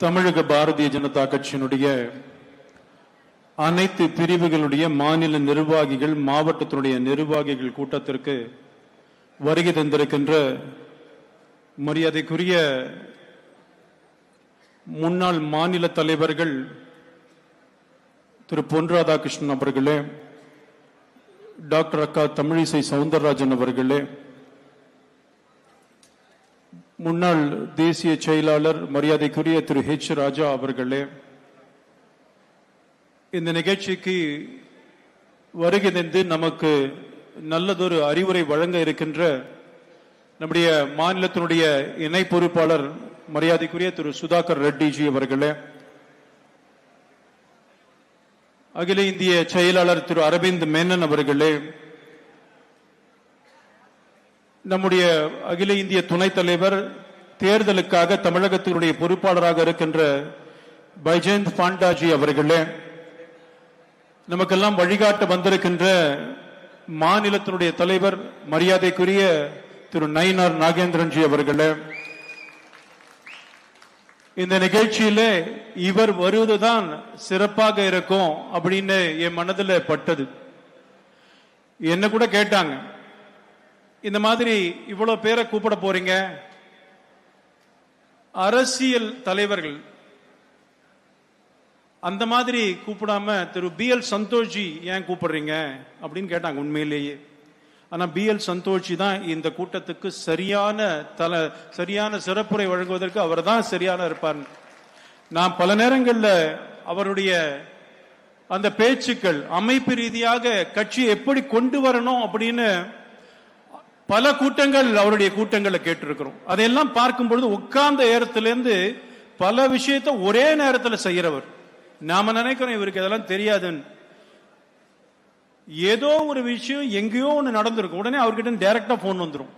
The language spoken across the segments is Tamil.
தமிழக பாரதிய ஜனதா கட்சியினுடைய அனைத்து பிரிவுகளுடைய மாநில நிர்வாகிகள் மாவட்டத்தினுடைய நிர்வாகிகள் கூட்டத்திற்கு வருகை தந்திருக்கின்ற மரியாதைக்குரிய முன்னாள் மாநில தலைவர்கள் திரு. பொன் ராதாகிருஷ்ணன் அவர்களே டாக்டர் அக்கா தமிழிசை சவுந்தரராஜன் அவர்களே முன்னாள் தேசிய செயலாளர் மரியாதைக்குரிய திரு ஹெச் ராஜா அவர்களே இந்த நிகழ்ச்சிக்கு வருகை தந்து நமக்கு நல்லதொரு அறிவுரை வழங்க இருக்கின்ற நம்முடைய மாநிலத்தினுடைய இணை பொறுப்பாளர் மரியாதைக்குரிய திரு சுதாகர் ரெட்டிஜி அவர்களே அகில இந்திய செயலாளர் திரு அரவிந்த் மேனன் அவர்களே நம்முடைய அகில இந்திய துணைத் தலைவர் தேர்தலுக்காக தமிழகத்தினுடைய பொறுப்பாளராக இருக்கின்ற பைஜெயந்த் பாண்டாஜி அவர்களே நமக்கெல்லாம் வழிகாட்ட வந்திருக்கின்ற மாநிலத்தினுடைய தலைவர் மரியாதைக்குரிய திரு நயினார் நாகேந்திரன்ஜி அவர்களே இந்த நிகழ்ச்சியில இவர் வருவதுதான் சிறப்பாக இருக்கும் அப்படின்னு என் மனதில் பட்டது. என்ன கூட கேட்டாங்க. இந்த மாதிரி இவ்வளவு பேரை கூப்பிட போறீங்க? அரசியல் தலைவர்கள். அந்த மாதிரி கூப்பிடாம திரு பி எல் சந்தோஷி ஏன் கூப்பிடுறீங்க? அப்படின்னு கேட்டாங்க உண்மையிலேயே. ஆனா பி எல் சந்தோஷி தான் இந்த கூட்டத்துக்கு சரியான தல சரியான சிறப்புரை வழங்குவதற்கு அவர் தான் சரியான இருப்பார். நான் பல நேரங்களில் அவருடைய அந்த பேச்சுக்கள் அமைப்பு ரீதியாக கட்சியை எப்படி கொண்டு வரணும் அப்படின்னு பல கூட்டங்கள் அவருடைய கூட்டங்களை கேட்டிருக்கிறோம். அதையெல்லாம் பார்க்கும் பொழுது உட்கார்ந்த இடத்துல பல விஷயத்த ஒரே நேரத்தில் செய்யறவர். நாம நினைக்கிறோம் இவருக்கு இதெல்லாம் தெரியாதுன்னு. ஏதோ ஒரு விஷயம் எங்கேயோ ஒன்று நடந்திருக்கும் உடனே அவர்கிட்ட டைரக்டா போன் வந்துடும்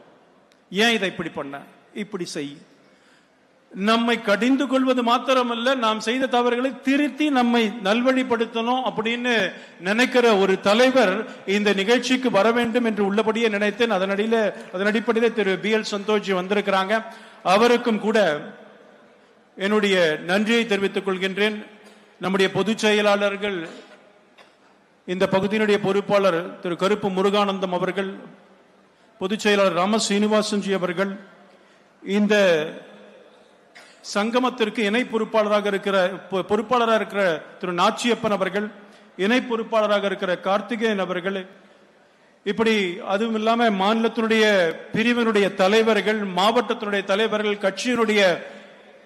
ஏன் இதை இப்படி பண்ண? இப்படி செய். நம்மை கடிந்து கொள்வது மாத்திரமல்ல நாம் செய்த தவறுகளை திருத்தி நம்மை நல்வழிப்படுத்தணும் அப்படின்னு நினைக்கிற ஒரு தலைவர் இந்த நிகழ்ச்சிக்கு வர வேண்டும் என்று உள்ளபடியே நினைத்தேன். அதனடியில அதன் அடிப்படையில் திரு பி எல் சந்தோஷி வந்திருக்கிறாங்க. அவருக்கும் கூட என்னுடைய நன்றியை தெரிவித்துக் கொள்கின்றேன். நம்முடைய பொதுச் செயலாளர்கள் இந்த பகுதியினுடைய பொறுப்பாளர் திரு கருப்பு முருகானந்தம் அவர்கள் பொதுச் செயலாளர் ராம சீனிவாசன்ஜி அவர்கள் இந்த சங்கமத்திற்கு இணை பொறுப்பாளராக இருக்கிற பொ- பொறுப்பாளராக இருக்கிற திரு நாச்சியப்பன் அவர்கள் இணை பொறுப்பாளராக இருக்கிற கார்த்திகேயன் அவர்கள் இப்படி அதுவும் இல்லாம மாநிலத்தினுடைய பிரிவினுடைய தலைவர்கள் மாவட்டத்தினுடைய தலைவர்கள் கட்சியினுடைய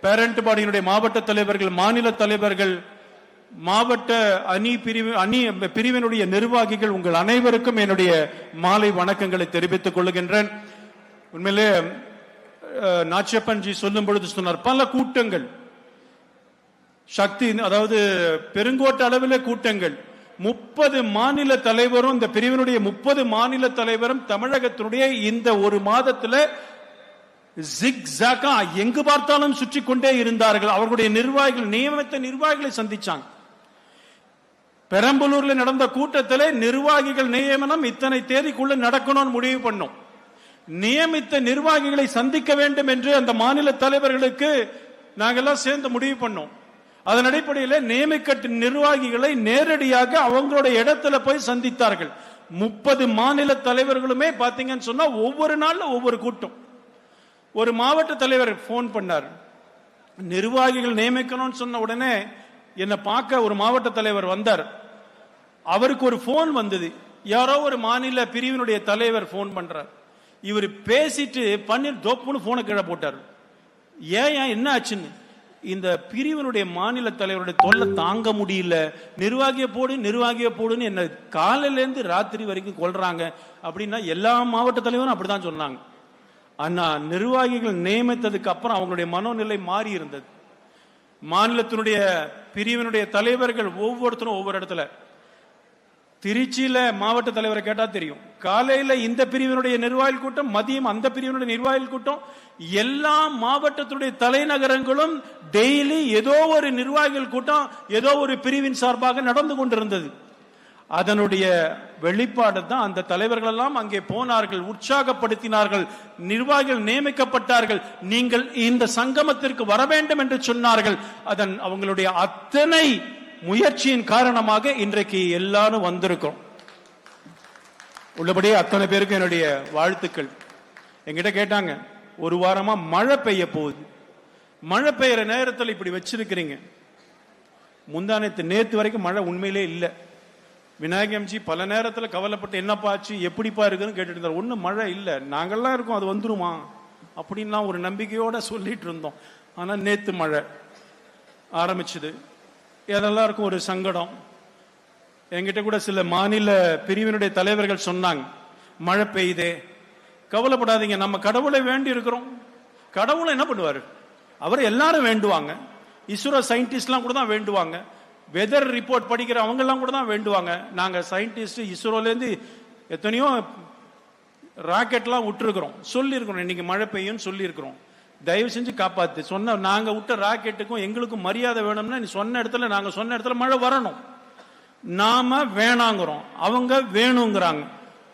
பேரண்ட் பாடியினுடைய மாவட்ட தலைவர்கள் மாநில தலைவர்கள் மாவட்ட அணி பிரிவு அணி பிரிவினுடைய நிர்வாகிகள் உங்கள் அனைவருக்கும் என்னுடைய மாலை வணக்கங்களை தெரிவித்துக் கொள்கின்றேன் உண்மையிலே நாச்சியப்பன்ஜி சொல்லும் பொழுது சொன்னார் பல கூட்டங்கள். சக்தி அதாவது பெருங்கோட்ட அளவில் கூட்டங்கள். முப்பது மாநில தலைவரும் இந்த பிரிவினுடைய முப்பது மாநில தலைவரும் தமிழகத்தினுடைய இந்த ஒரு மாதத்துல ஜிக்ஸாக்கா எங்கு பார்த்தாலும் சுற்றி கொண்டே இருந்தார்கள். அவர்களுடைய நிர்வாகிகள் நியமித்த நிர்வாகிகளை சந்திச்சாங்க. பெரம்பலூர்ல நடந்த கூட்டத்தில் நிர்வாகிகள் நியமனம் இத்தனை தேதிக்குள்ள நடக்கணும்னு முடிவு பண்ணோம். நியமித்த நிர்வாகிகளை சந்திக்க வேண்டும் என்று அந்த மாநில தலைவர்களுக்கு நாங்கெல்லாம் சேர்ந்து முடிவு பண்ணோம். அதன் அடிப்படையில் நியமிக்கட்ட நிர்வாகிகளை நேரடியாக அவங்களோட இடத்துல போய் சந்தித்தார்கள். முப்பது மாநில தலைவர்களுமே பாத்தீங்கன்னு சொன்னா ஒவ்வொரு நாள்ல ஒவ்வொரு கூட்டம். ஒரு மாவட்ட தலைவர் போன் பண்ணார். நிர்வாகிகள் நியமிக்கணும்னு சொன்ன உடனே என்னை பார்க்க ஒரு மாவட்ட தலைவர் வந்தார். அவருக்கு ஒரு போன் வந்தது. யாரோ ஒரு மாநில பிரிவினுடைய தலைவர் போன் பண்றார். இவர் பேசிட்டு பன்னீர் தோப்புன்னு போனை கீழே போட்டார். ஏன் என்ன ஆச்சுன்னு? இந்த பிரிவனுடைய மாநில தலைவருடைய தொல்லை தாங்க முடியல. நிர்வாகிய போடு நிர்வாகிய போடுன்னு என்ன காலையிலேருந்து ராத்திரி வரைக்கும் கொள்றாங்க அப்படின்னா எல்லா மாவட்ட தலைவரும் அப்படிதான் சொன்னாங்க. ஆனா நிர்வாகிகள் நியமித்ததுக்கு அப்புறம் அவங்களுடைய மனோநிலை மாறி இருந்தது. மாநிலத்தினுடைய பிரிவினுடைய தலைவர்கள் ஒவ்வொருத்தரும் ஒவ்வொரு இடத்துல திருச்சியில மாவட்ட தலைவரை கேட்டா தெரியும். காலையில இந்த பிரிவினுடைய நிர்வாகிகள் கூட்டம் மதியம் அந்த பிரிவினுடைய நிர்வாகிகள் கூட்டம் எல்லா மாவட்டத்துடைய தலைநகரங்களும் டெய்லி ஏதோ ஒரு நிர்வாகிகள் கூட்டம் ஏதோ ஒரு பிரிவின் சார்பாக நடந்து கொண்டிருந்தது. அதனுடைய வெளிப்பாடு தான் அந்த தலைவர்கள் எல்லாம் அங்கே போனார்கள் உற்சாகப்படுத்தினார்கள் நிர்வாகிகள் நியமிக்கப்பட்டார்கள். நீங்கள் இந்த சங்கமத்திற்கு வர வேண்டும் என்று சொன்னார்கள். அதன் அவங்களுடைய அத்தனை முயற்சியின் காரணமாக இன்றைக்கு எல்லாரும் வந்திருக்கோம் உள்ளபடியே அத்தனை பேருக்கும் என்னுடைய வாழ்த்துக்கள். எங்கிட்ட கேட்டாங்க ஒரு வாரமா மழை பெய்ய போகுது. மழை பெய்யற நேரத்தில் இப்படி வச்சிருக்கிறீங்க. முந்தானத்து நேத்து வரைக்கும் மழை உண்மையிலே இல்லை. விநாயகம்ஜி பல நேரத்தில் கவலைப்பட்டு என்னப்பா ஆச்சு? எப்படிப்பா இருக்குன்னு கேட்டுட்டு இருந்தார். ஒன்றும் மழை இல்லை. நாங்கள்லாம் இருக்கோம். அது வந்துருமா? அப்படின்லாம் ஒரு நம்பிக்கையோட சொல்லிட்டு இருந்தோம். ஆனால் நேத்து மழை ஆரம்பிச்சது. அதெல்லாருக்கும் ஒரு சங்கடம். என்கிட்ட கூட சில மாநில பிரிவினுடைய தலைவர்கள் சொன்னாங்க மழை பெய்யுதே. கவலைப்படாதீங்க. நம்ம கடவுளை வேண்டி இருக்கிறோம். கடவுளை என்ன பண்ணுவார்? அவர் எல்லாரும் வேண்டுவாங்க. இஸ்ரோ சயின்டிஸ்ட்லாம் கூட தான் வேண்டுவாங்க. வெதர் ரிப்போர்ட் படிக்கிற அவங்கெல்லாம் கூட தான் வேண்டுவாங்க. நாங்கள் சயின்டிஸ்ட் இஸ்ரோலேருந்து எத்தனையோ ராக்கெட்லாம் விட்டுருக்குறோம். சொல்லியிருக்கிறோம். இன்னைக்கு மழை பெய்யும்னு சொல்லியிருக்கிறோம். தயவு செஞ்சு காப்பாத்து. சொன்ன நாங்க விட்ட ராக்கெட்டுக்கும் எங்களுக்கும் மரியாதை வேணும்னா நீ சொன்ன இடத்துல நாங்க சொன்ன இடத்துல மழை வரணும். நாம வேணாங்கிறோம். அவங்க வேணுங்கிறாங்க.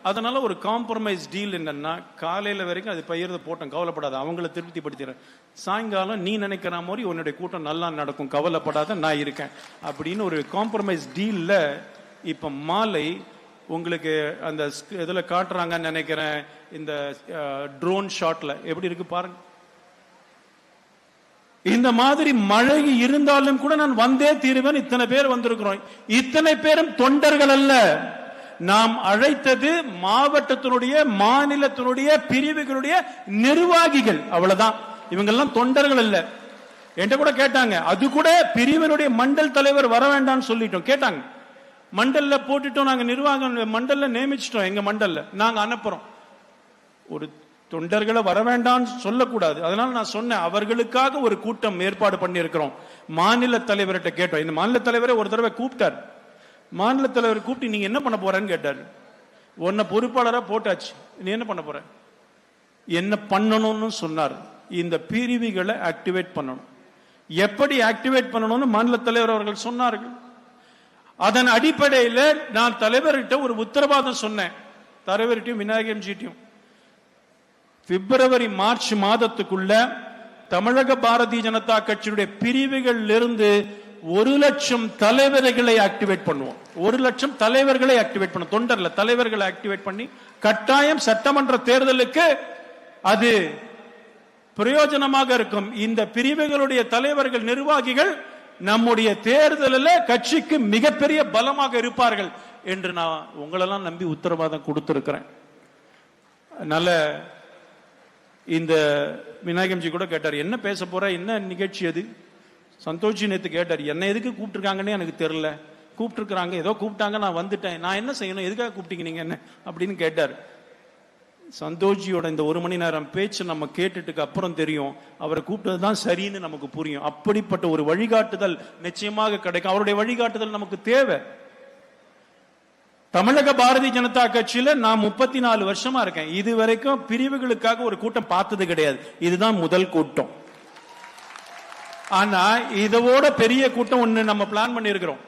அதனால ஒரு காம்ப்ரமைஸ் டீல் என்னன்னா காலையில வரைக்கும் அது பயிரத போட்டோம். கவலைப்படாத அவங்கள திருப்திப்படுத்திடுறேன் சாயங்காலம் நீ நினைக்கிற மாதிரி உன்னுடைய கூட்டம் நல்லா நடக்கும். கவலைப்படாத நான் இருக்கேன். அப்படின்னு ஒரு காம்ப்ரமைஸ் டீல்ல இப்ப மாலை உங்களுக்கு அந்த இதில் காட்டுறாங்கன்னு நினைக்கிறேன். இந்த ட்ரோன் ஷாட்ல எப்படி இருக்கு பாருங்க. இந்த மாதிரி மழை இருந்தாலும் கூட நான் வந்தே தீருவேன். இத்தனை பேர் வந்திருக்கிறோம். இத்தனை பேரும் தொண்டர்கள் அல்ல. நாம் அழைத்தது மாவட்டத்தினுடைய மாநிலத்தினுடைய பிரிவுகளுடைய நிர்வாகிகள். அவ்வளவுதான். இவங்கெல்லாம் தொண்டர்கள் அல்ல. என்கிட்ட கூட கேட்டாங்க. அது கூட பிரிவினுடைய மண்டல் தலைவர் வர வேண்டாம்னு சொல்லிட்டோம். கேட்டாங்க. மண்டல்ல போட்டுட்டோம். நாங்க நிர்வாகம் மண்டல்ல நியமிச்சிட்டோம். எங்க மண்டல்ல. நாங்க அனுப்புறோம். ஒரு தொண்டர்களை வர வேண்டாம்னு சொல்லக்கூடாது. அதனால நான் சொன்னேன் அவர்களுக்காக ஒரு கூட்டம் ஏற்பாடு பண்ணியிருக்கிறோம். மாநில தலைவர்கிட்ட கேட்டோம். இந்த மாநில தலைவரை ஒரு தடவை கூப்பிட்டார். மாநில தலைவர் கூப்பிட்டு நீங்க என்ன பண்ண போறேன்னு கேட்டார். உன்னை பொறுப்பாளராக போட்டாச்சு. நீ என்ன பண்ண போற? என்ன பண்ணணும்னு சொன்னார். இந்த பிரிவுகளை ஆக்டிவேட் பண்ணணும். எப்படி ஆக்டிவேட் பண்ணணும்னு மாநில தலைவர் அவர்கள் சொன்னார்கள். அதன் அடிப்படையில் நான் தலைவர்கிட்ட ஒரு உத்தரவாதம் சொன்னேன். தலைவர்கிட்டையும் விநாயகம் ஜிட்டையும் பிப்ரவரி மார்ச் மாதத்துக்குள்ள தமிழக பாரதிய ஜனதா கட்சியுடைய பிரிவுகளில் இருந்து ஒரு லட்சம் தலைவர்களை ஆக்டிவேட் பண்ணுவோம். ஒரு லட்சம் தலைவர்களை ஆக்டிவேட் பண்ணும் தொண்டர்ல தலைவர்களை ஆக்டிவேட் பண்ணி கட்டாயம் சட்டமன்ற தேர்தலுக்கு அது பிரயோஜனமாக இருக்கும். இந்த பிரிவுகளுடைய தலைவர்கள் நிர்வாகிகள் நம்முடைய தேர்தலில் கட்சிக்கு மிகப்பெரிய பலமாக இருப்பார்கள் என்று நான் உங்களெல்லாம் நம்பி உத்தரவாதம் கொடுத்திருக்கிறேன். நல்ல இந்த விநாயகம்ஜி கூட கேட்டார் என்ன பேச போற? என்ன நிகழ்ச்சி அது? சந்தோஷி நேற்று கேட்டார் என்ன எதுக்கு கூப்பிட்டுருக்காங்கன்னு எனக்கு தெரில கூப்பிட்டுருக்குறாங்க. ஏதோ கூப்பிட்டாங்க நான் வந்துட்டேன். நான் என்ன செய்யணும்? எதுக்காக கூப்பிட்டீங்க நீங்கள் என்ன? அப்படின்னு கேட்டார். சந்தோஷியோட இந்த ஒரு மணி நேரம் பேச்சு நம்ம கேட்டுட்டுக்கு அப்புறம் தெரியும் அவரை கூப்பிட்டது தான் சரின்னு நமக்கு புரியும். அப்படிப்பட்ட ஒரு வழிகாட்டுதல் நிச்சயமாக கிடைக்கும். அவருடைய வழிகாட்டுதல் நமக்கு தேவை. தமிழக பாரதிய ஜனதா கட்சியில நான் முப்பத்தி நாலு வருஷமா இருக்கேன். இது வரைக்கும் பிரிவுகளுக்காக ஒரு கூட்டம் பார்த்தது கிடையாது. இதுதான் முதல் கூட்டம். ஆனா இதோட பெரிய கூட்டம் ஒண்ணு நம்ம பிளான் பண்ணியிருக்கிறோம்.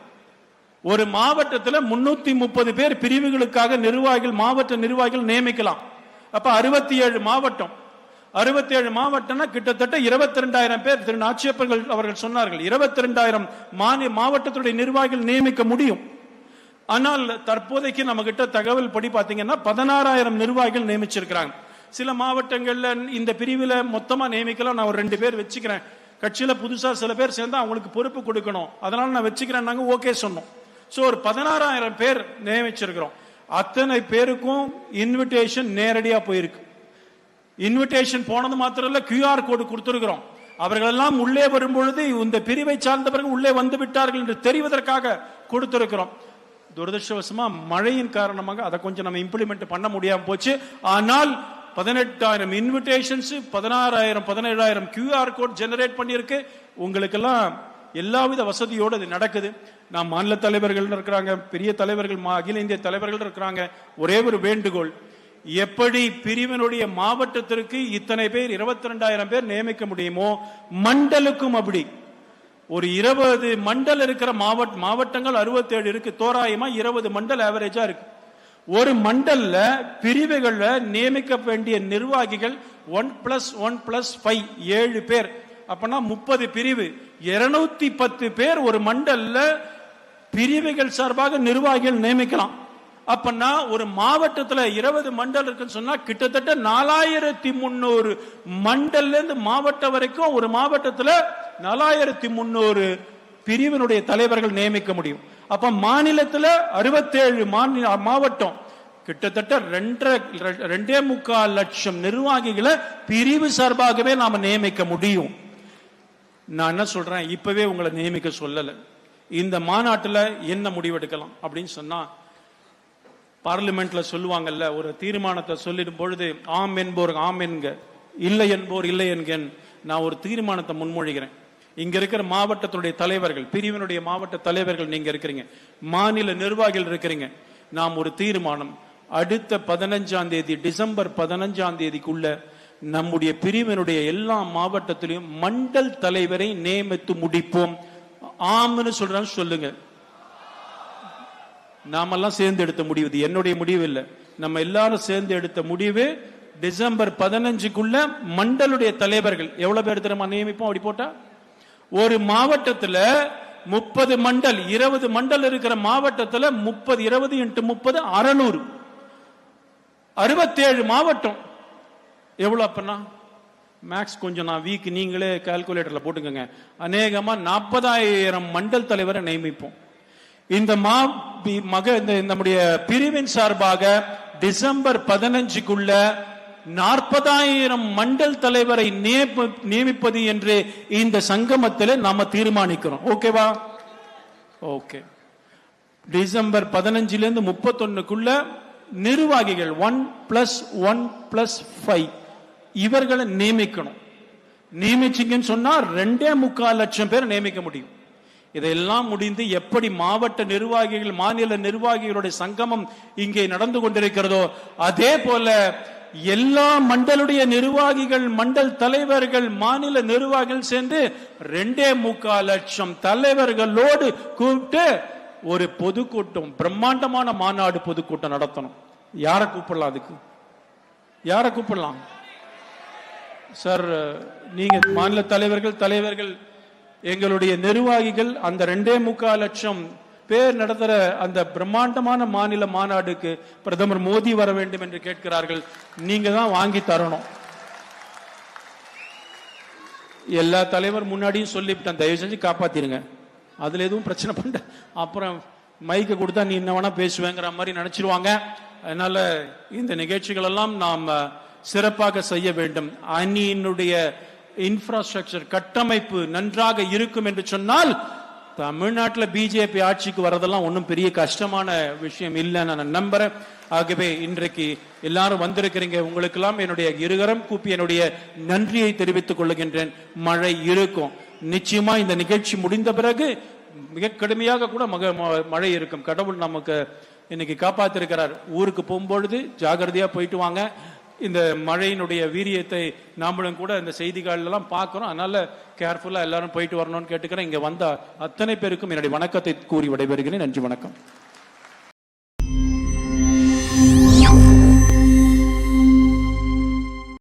ஒரு மாவட்டத்தில் முன்னூத்தி முப்பது பேர் பிரிவுகளுக்காக நிர்வாகிகள் மாவட்ட நிர்வாகிகள் நியமிக்கலாம். அப்ப அறுபத்தி ஏழு மாவட்டம். அறுபத்தி ஏழு மாவட்டம்னா கிட்டத்தட்ட இருபத்தி ரெண்டாயிரம் பேர். திரு நாச்சியப்பர்கள் அவர்கள் சொன்னார்கள் இருபத்தி ரெண்டாயிரம் மாவட்டத்துடைய நிர்வாகிகள் நியமிக்க முடியும். ஆனால் தற்போதைக்கு நம்ம கிட்ட தகவல் படி பாத்தீங்கன்னா பதினாறாயிரம் நிர்வாகிகள் நியமிச்சிருக்கிறாங்க. சில மாவட்டங்கள்ல இந்த பிரிவில் மொத்தமா நியமிக்கலாம். நான் ஒரு ரெண்டு பேர் வச்சுக்கிறேன். கட்சியில புதுசா சில பேர் சேர்ந்து அவங்களுக்கு பொறுப்பு கொடுக்கணும். அதனால நான் வச்சுக்கிறேன் நாங்க ஓகே சொன்னோம். ஸோ ஒரு பதினாறாயிரம் பேர் நியமிச்சிருக்கிறோம். அத்தனை பேருக்கும் இன்விடேஷன் நேரடியாக போயிருக்கு. இன்விடேஷன் போனது மாத்திரம் இல்லை கியூஆர் கோடு கொடுத்திருக்கிறோம். அவர்களெல்லாம் உள்ளே வரும்பொழுது இந்த பிரிவை சார்ந்தவர்கள் உள்ளே வந்து விட்டார்கள் என்று தெரிவதற்காக கொடுத்திருக்கிறோம். துரதிருஷ்டவசமா மழையின் காரணமாக அதை கொஞ்சம் நம்ம இம்ப்ளிமெண்ட் பண்ண முடியாம போச்சு. ஆனால் பதினெட்டாயிரம் இன்விடேஷன்ஸ் பதினாறாயிரம் பதினேழாயிரம் கியூஆர் கோட் ஜெனரேட் பண்ணியிருக்கு. உங்களுக்கெல்லாம் எல்லாவித வசதியோடு அது நடக்குது. நாம் மாநில தலைவர்கள் இருக்கிறாங்க பெரிய தலைவர்கள் அகில இந்திய தலைவர்கள் இருக்கிறாங்க. ஒரே ஒரு வேண்டுகோள். எப்படி பிரிவினுடைய மாவட்டத்திற்கு இத்தனை பேர் இருபத்தி ரெண்டாயிரம் பேர் நியமிக்க முடியுமோ மண்டலுக்கும் அப்படி. ஒரு இருபது மண்டல் இருக்கிற மாவட்ட மாவட்டங்கள் 67 இருக்கு. தோராயமா இருபது மண்டல் ஆவரேஜா இருக்கு. ஒரு மண்டல்ல பிரிவுகள்ல நியமிக்க வேண்டிய நிர்வாகிகள் one plus one plus five ஏழு பேர். அப்பனா முப்பது பிரிவு. இருநூத்தி பத்து பேர் ஒரு மண்டல்ல பிரிவுகள் சார்பாக நிர்வாகிகள் நியமிக்கலாம். அப்பன்னா ஒரு மாவட்டத்துல இருபது மண்டல் இருக்குன்னு சொன்னா கிட்டத்தட்ட நாலாயிரத்தி முன்னூறு மண்டல்ல இருந்து மாவட்டம் வரைக்கும் ஒரு மாவட்டத்துல நாலாயிரத்தி முன்னூறு பிரிவினுடைய தலைவர்கள் நியமிக்க முடியும். அப்ப மாநிலத்துல அறுபத்தேழு மாநில மாவட்டம் கிட்டத்தட்ட ரெண்டரை ரெண்டே முக்கால் லட்சம் நிர்வாகிகளை பிரிவு சார்பாகவே நாம நியமிக்க முடியும். நான் என்ன சொல்றேன்? இப்பவே உங்களை நியமிக்க சொல்லலை. இந்த மாநாட்டில் என்ன முடிவெடுக்கலாம் அப்படின்னு சொன்னா பார்லிமெண்ட்ல சொல்லுவாங்கல்ல ஒரு தீர்மானத்தை சொல்லிடும் பொழுது ஆம் என்போர் ஆம் என்க இல்லை என்போர் இல்லை என்கேன் நான் ஒரு தீர்மானத்தை முன்மொழிகிறேன். இங்க இருக்கிற மாவட்டத்துடைய தலைவர்கள் பிரிவினுடைய மாவட்ட தலைவர்கள் நீங்க இருக்கிறீங்க. மாநில நிர்வாகிகள் இருக்கிறீங்க. நாம் ஒரு தீர்மானம். அடுத்த பதினஞ்சாம் தேதி டிசம்பர் பதினஞ்சாம் தேதிக்குள்ள நம்முடைய பிரிவினுடைய எல்லா மாவட்டத்திலையும் மண்டல் தலைவரை நியமித்து முடிப்போம். ஆம்னு சொல்றான்னு சொல்லுங்க. நாமெல்லாம் சேர்ந்து எடுத்த முடிவு. இது என்னுடைய முடிவு இல்லை. நம்ம எல்லாரும் சேர்ந்து எடுத்த முடிவு டிசம்பர் பதினஞ்சுக்குள்ள மண்டலுடைய தலைவர்கள். எவ்வளவு பேர் தெரியுமா நியமிப்போம்? அப்படி போட்டா? ஒரு மாவட்டத்துல முப்பது மண்டல் இருபது மண்டல் இருக்கிற மாவட்டத்துல முப்பது இருபது இன்ட்டு முப்பது அறநூறு. அறுபத்தேழு மாவட்டம். எவ்வளவு அப்பனா மேக்ஸ் கொஞ்சம் நான் வீக் நீங்களே கால்குலேட்டர்ல போட்டுக்கோங்க. அநேகமா நாற்பதாயிரம் மண்டல் தலைவரை நியமிப்போம். இந்த மா மக இந்த நம்முடைய பிரிவின் சார்பாக டிசம்பர் பதினஞ்சுக்குள்ள நாற்பதாயிரம் மண்டல் தலைவரை நியமி- நியமிப்பது என்று இந்த சங்கமத்தில் நாம தீர்மானிக்கிறோம். ஓகேவா ஓகே டிசம்பர் பதினஞ்சுல இருந்து முப்பத்தொன்னுக்குள்ள நிர்வாகிகள் one plus one plus five இவர்களை நியமிக்கணும். நியமிச்சிங்கன்னு சொன்னா ரெண்டே முக்கால் லட்சம் பேர் நியமிக்க முடியும். இதெல்லாம் முடிந்து எப்படி மாவட்ட நிர்வாகிகள் மாநில நிர்வாகிகளுடைய சங்கமம் இங்கே நடந்து கொண்டிருக்கிறதோ அதே போல எல்லா மண்டலுடைய நிர்வாகிகள் மண்டல் தலைவர்கள் மாநில நிர்வாகிகள் சேர்ந்து ரெண்டே முக்கால் லட்சம் தலைவர்களோடு கூப்பிட்டு ஒரு பொதுக்கூட்டம் பிரம்மாண்டமான மாநாடு பொதுக்கூட்டம் நடத்தணும். யாரை கூப்பிடலாம் அதுக்கு? யாரை கூப்பிடலாம்? சார் நீங்க மாநில தலைவர்கள் தலைவர்கள் எங்களுடைய நிர்வாகிகள் அந்த ரெண்டே முக்கால் லட்சம் பேர் நடத்துகிற அந்த பிரம்மாண்டமான மாநில மாநாடுக்கு பிரதமர் மோடி வர வேண்டும் என்று கேட்கிறார்கள். நீங்க தான் வாங்கி தரணும். எல்லா தலைவர் முன்னாடியும் சொல்லிவிட்டேன். தயவு செஞ்சு காப்பாத்திருங்க. அதுல எதுவும் பிரச்சனை பண்ண அப்புறம் மைக்கை கொடுத்தா நீ என்ன வேணா பேசுவேங்கிற மாதிரி நினைச்சிருவாங்க. அதனால இந்த நிகழ்ச்சிகள் எல்லாம் நாம் சிறப்பாக செய்ய வேண்டும். அணியினுடைய இன்ஃப்ராஸ்ட்ரக்சர் கட்டமைப்பு நன்றாக இருக்கும் என்று சொன்னால் தமிழ்நாட்டில் பிஜேபி ஆட்சிக்கு வரதெல்லாம் ஒன்றும் பெரிய கஷ்டமான விஷயம் இல்லைன்னு நான் நம்புறேன். ஆகவே இன்றைக்கு எல்லாரும் வந்திருக்கிறீங்க. உங்களுக்கெல்லாம் என்னுடைய இருகரம் கூப்பி என்னுடைய நன்றியை தெரிவித்துக் கொள்ளுகின்றேன் மழை இருக்கும். நிச்சயமா இந்த நிகழ்ச்சி முடிந்த பிறகு மிக கடுமையாக கூட மக ம- மழை இருக்கும். கடவுள் நமக்கு இன்னைக்கு காப்பாத்திருக்கிறார். ஊருக்கு போகும்பொழுது ஜாகிரதையா போயிட்டு வாங்க. இந்த மழையினுடைய வீரியத்தை நாமளும் கூட இந்த செய்திகள் பார்க்குறோம். அதனால் அதனால எல்லாரும் போயிட்டு வரணும்னு கேட்டுக்கிறேன். இங்கே வந்த அத்தனை பேருக்கும் என்னுடைய வணக்கத்தை கூறி விடைபெறுகிறேன். நன்றி வணக்கம்.